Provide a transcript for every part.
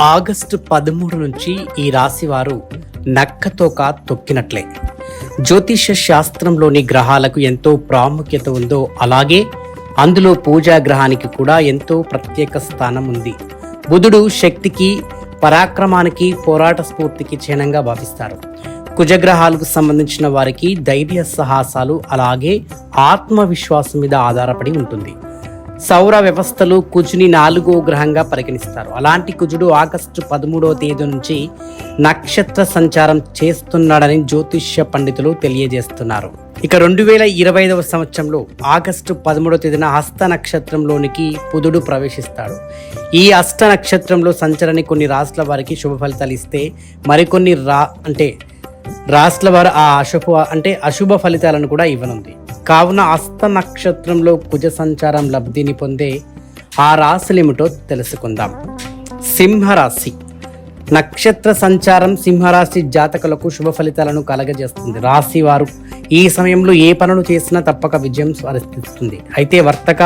August పదమూడు నుంచి ఈ రాశివారు నక్కతోక తొక్కినట్లే. జ్యోతిష శాస్త్రంలోని గ్రహాలకు ఎంతో ప్రాముఖ్యత ఉందో అలాగే అందులో పూజా గ్రహానికి కూడా ఎంతో ప్రత్యేక స్థానం ఉంది. బుధుడు శక్తికి పరాక్రమానికి పోరాట స్ఫూర్తికి చిహ్నంగా భావిస్తారు. కుజగ్రహాలకు సంబంధించిన వారికి ధైర్య సాహసాలు అలాగే ఆత్మవిశ్వాసం మీద ఆధారపడి ఉంటుంది. సౌర వ్యవస్థలు కుజుని నాలుగో గ్రహంగా పరిగణిస్తారు. అలాంటి కుజుడు ఆగస్టు పదమూడవ తేదీ నుంచి నక్షత్ర సంచారం చేస్తున్నాడని జ్యోతిష్య పండితులు తెలియజేస్తున్నారు. ఇక రెండు వేల ఇరవై ఐదవ సంవత్సరంలో ఆగస్టు పదమూడవ తేదీన హస్త నక్షత్రంలోనికి పుదుడు ప్రవేశిస్తాడు. ఈ హస్త నక్షత్రంలో సంచరణ కొన్ని రాష్ట్రాల వారికి శుభ ఫలితాలు ఇస్తే మరికొన్ని రా అంటే రాష్ట్రాల వారు ఆ అశుభ అంటే అశుభ ఫలితాలను కూడా ఇవ్వనుంది. కావున హస్త నక్షత్రంలో కుజ సంచారం లబ్ధిని పొందే ఆ రాశులేమిటో తెలుసుకుందాం. సింహరాశి. నక్షత్ర సంచారం సింహరాశి జాతకులకు శుభ ఫలితాలను కలగజేస్తుంది. రాశి వారు ఈ సమయంలో ఏ పనులు చేసినా తప్పక విజయం స్వరిస్తుంది అయితే వర్తక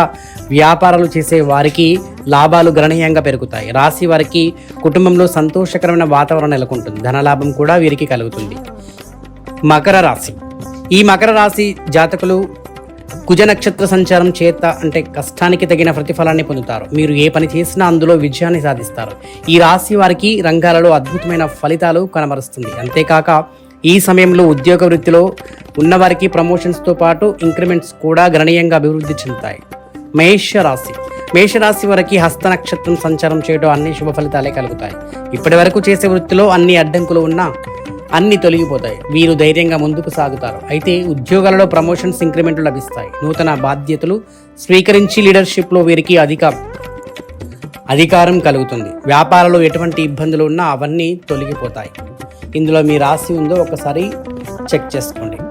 వ్యాపారాలు చేసే వారికి లాభాలు గణనీయంగా పెరుగుతాయి. రాశి వారికి కుటుంబంలో సంతోషకరమైన వాతావరణం నెలకొంటుంది. ధనలాభం కూడా వీరికి కలుగుతుంది. మకర రాశి. ఈ మకర రాశి జాతకులు కుజ నక్షత్ర సంచారం చేత అంటే కష్టానికి తగిన ప్రతిఫలాన్ని పొందుతారు. మీరు ఏ పని చేసినా అందులో విజయాన్ని సాధిస్తారు. ఈ రాశి వారికి రంగాలలో అద్భుతమైన ఫలితాలు కనబరుస్తుంది. అంతేకాక ఈ సమయంలో ఉద్యోగ వృత్తిలో ఉన్నవారికి ప్రమోషన్స్తో పాటు ఇంక్రిమెంట్స్ కూడా గణనీయంగా అభివృద్ధి చెందుతాయి. మేష రాశి. మేషరాశి వారికి హస్త నక్షత్రం సంచారం చేయడం అన్ని శుభ ఫలితాలే కలుగుతాయి. ఇప్పటి వరకు చేసే వృత్తిలో అన్ని అడ్డంకులు ఉన్నా అన్ని తొలగిపోతాయి. వీరు ధైర్యంగా ముందుకు సాగుతారు. అయితే ఉద్యోగాలలో ప్రమోషన్స్ ఇంక్రిమెంట్లు లభిస్తాయి. నూతన బాధ్యతలు స్వీకరించి లీడర్షిప్లో వీరికి అధిక అధికారం కలుగుతుంది. వ్యాపారంలో ఎటువంటి ఇబ్బందులు ఉన్నా అవన్నీ తొలగిపోతాయి. ఇందులో మీ రాశి ఉందో ఒకసారి చెక్ చేసుకోండి.